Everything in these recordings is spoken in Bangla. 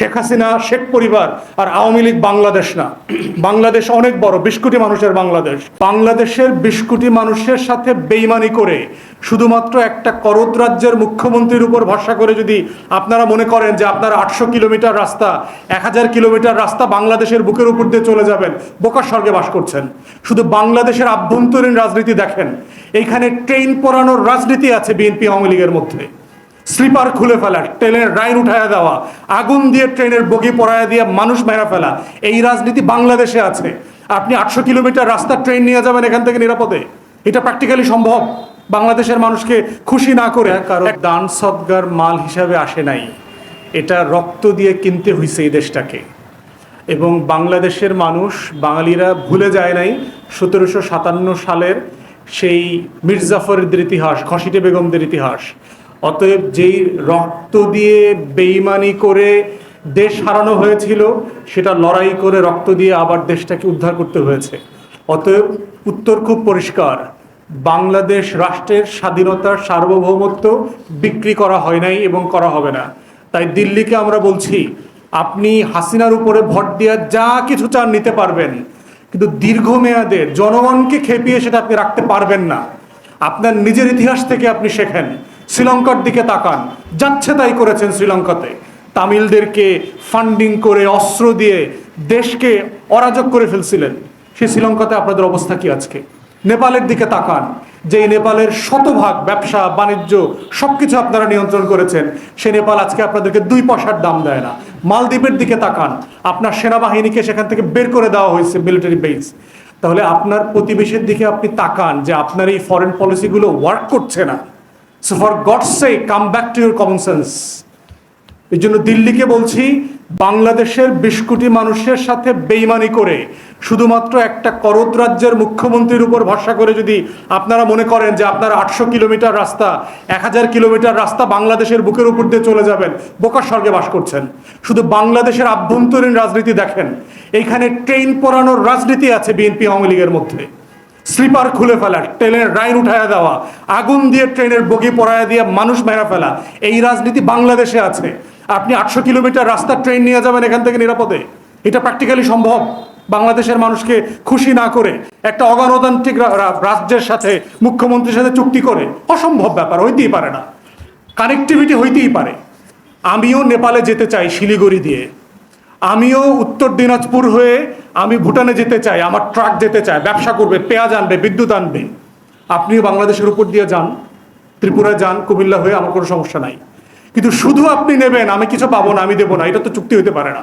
শেখ হাসিনা, শেখ পরিবার আর আওয়ামী লীগ বাংলাদেশ না। বাংলাদেশ অনেক বড়, বিশ কোটি মানুষের বাংলাদেশ। বাংলাদেশের বিশ কোটি মানুষের সাথে বেইমানি করে শুধুমাত্র একটা করদ রাজ্যের মুখ্যমন্ত্রীর উপর ভরসা করে যদি আপনারা মনে করেন যে আপনারা আটশো কিলোমিটার রাস্তা, এক হাজার কিলোমিটার রাস্তা বাংলাদেশের বুকের উপর দিয়ে চলে যাবেন বোকার স্বর্গে বাস করছেন। শুধু বাংলাদেশের আভ্যন্তরীণ রাজনীতি দেখেন, এইখানে ট্রেন পরানোর রাজনীতি আছে বিএনপি আওয়ামী লীগের মধ্যে। স্লিপার খুলে ফেলা ট্রেনের রাইন উঠায়া দেওয়া আগুন দিয়ে ট্রেনের বগি পড়ায়া দিয়ে মানুষ মেরা ফেলা এই রাজনীতি বাংলাদেশে আছে। আপনি আটশো কিলোমিটার রাস্তা ট্রেন নিয়ে যাবেন এখান থেকে নিরাপদে। এটা প্র্যাকটিক্যালি সম্ভব। বাংলাদেশের মানুষকে খুশি না করে কারণ দান সদ্গার মাল হিসাবে আসে নাই। এটা রক্ত দিয়ে কিনতে হয়েছে এই দেশটাকে। এবং বাংলাদেশের মানুষ বাঙালিরা ভুলে যায় নাই সতেরোশো সাতান্ন সালের সেই মির্জাফরদের ইতিহাস ঘসিটে বেগমদের ইতিহাস। অতএব যেই রক্ত দিয়ে বেইমানি করে দেশ হারানো হয়েছিল, সেটা লড়াই করে রক্ত দিয়ে আবার দেশটাকে উদ্ধার করতে হয়েছে। অতএব উত্তর খুব পরিষ্কার, বাংলাদেশ রাষ্ট্রের স্বাধীনতার সার্বভৌমত্ব বিক্রি করা হয় নাই এবং করা হবে না। তাই দিল্লিকে আমরা বলছি, আপনি হাসিনার উপরে ভোট দিয়ে যা কিছু চান নিতে পারবেন, কিন্তু দীর্ঘমেয়াদে জনগণকে খেপিয়ে সেটা আপনি রাখতে পারবেন না। আপনার নিজের ইতিহাস থেকে আপনি শেখেন। শ্রীলঙ্কার দিকে তাকান। যাচ্ছে তাই করেছেন শ্রীলঙ্কাতে। তামিলদেরকে ফান্ডিং করে অস্ত্র দিয়ে দেশকে অরাজক করে ফেলছিলেন। সেই শ্রীলঙ্কাতে আপনাদের অবস্থা কি আজকে? নেপালের দিকে তাকান। যে নেপালের শতভাগ ব্যবসা, বাণিজ্য, সবকিছু আপনারা নিয়ন্ত্রণ করেছেন, সে নেপাল আজকে আপনাদেরকে দুই পয়সার দাম দেয় না। মালদ্বীপের দিকে তাকান। আপনার সেনাবাহিনীকে সেখান থেকে বের করে দেওয়া হয়েছে মিলিটারি বেস তাহলে আপনার প্রতিবেশীর দিকে আপনি তাকান যে আপনার এই ফরেন পলিসিগুলো ওয়ার্ক করছে না। So for God's sake come back to your common sense এই জন্য দিল্লিকে বলছি, বাংলাদেশের বিশ কোটি মানুষের সাথে বেইমানি করে, শুধুমাত্র একটা করদ রাজ্যের মুখ্যমন্ত্রীর উপর ভরসা করে যদি আপনারা মনে করেন যে আপনারা আটশো কিলোমিটার রাস্তা, এক হাজার কিলোমিটার রাস্তা বাংলাদেশের বুকের উপর দিয়ে চলে যাবেন বোকার স্বর্গে বাস করছেন। শুধু বাংলাদেশের আভ্যন্তরীণ রাজনীতি দেখেন, এইখানে ট্রেন পরানোর রাজনীতি আছে বিএনপি আওয়ামী লীগের মধ্যে। স্লিপার খুলে ফেলা, ট্রেনের রাইন উঠায়া দেওয়া, আগুন দিয়ে ট্রেনের বগি পড়ায়া দিয়ে মানুষ মেরা ফেলা, এই রাজনীতি বাংলাদেশে আছে। আপনি আটশো কিলোমিটার রাস্তা ট্রেন নিয়ে যাবেন এখান থেকে নিরাপদে। এটা প্র্যাকটিক্যালি সম্ভব। বাংলাদেশের মানুষকে খুশি না করে একটা অগণতান্ত্রিক রাজ্যের সাথে, মুখ্যমন্ত্রীর সাথে চুক্তি করে, অসম্ভব ব্যাপার, হইতেই পারে না। কানেক্টিভিটি হইতেই পারে। আমিও নেপালে যেতে চাই শিলিগুড়ি দিয়ে। আমিও উত্তর দিনাজপুর হয়ে আমি ভুটানে যেতে চাই, আমার ট্রাক যেতে চায়, ব্যবসা করবে, পেঁয়াজ আনবে, বিদ্যুৎ আনবে। আপনিও বাংলাদেশের উপর দিয়ে যান, ত্রিপুরায় যান, কুমিল্লা হয়ে আমার কোনো সমস্যা নাই। কিন্তু শুধু আপনি নেবেন, আমি কিছু পাবো না, আমি দেবো না, এটা তো চুক্তি হতে পারে না।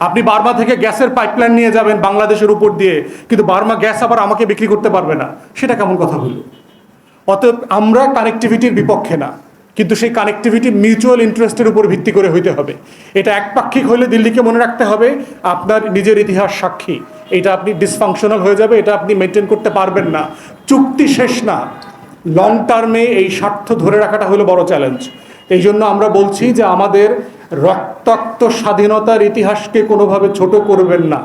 আপনি বার্মা থেকে গ্যাসের পাইপলাইন নিয়ে যাবেন বাংলাদেশের উপর দিয়ে, কিন্তু বার্মা গ্যাস আবার আমাকে বিক্রি করতে পারবে না। সেটা কেমন কথা হলো? অতএব আমরা কানেক্টিভিটির বিপক্ষে না। কিন্তু সেই কানেক্টিভিটি মিউচুয়াল ইন্টারেস্টের উপর ভিত্তি করে হইতে হবে। এটা একপাক্ষিক হলে দিল্লিকে মনে রাখতে হবে, আপনার নিজের ইতিহাস সাক্ষী। এটা আপনি ডিসফাংশনাল হয়ে যাবে, এটা আপনি মেনটেন করতে পারবেন না। চুক্তি শেষ না। লং টার্মে এই স্বার্থ ধরে রাখাটা হলো বড় চ্যালেঞ্জ এই জন্য আমরা বলছি যে আমাদের রক্তাক্ত স্বাধীনতার ইতিহাসকে কোনোভাবে ছোট করবেন না।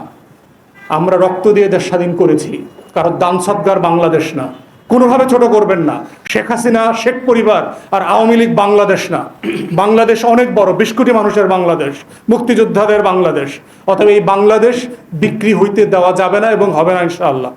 আমরা রক্ত দিয়ে দেশ স্বাধীন করেছি। কারণ দান সদ্গার বাংলাদেশ না। কোনোভাবে ছোট করবেন না। শেখ হাসিনা, শেখ পরিবার আর আওয়ামী লীগ বাংলাদেশ না। বাংলাদেশ অনেক বড়, বিশ কোটি মানুষের বাংলাদেশ, মুক্তিযোদ্ধাদের বাংলাদেশ। অতএব এই বাংলাদেশ বিক্রি হইতে দেওয়া যাবে না এবং হবে না ইনশাআল্লাহ।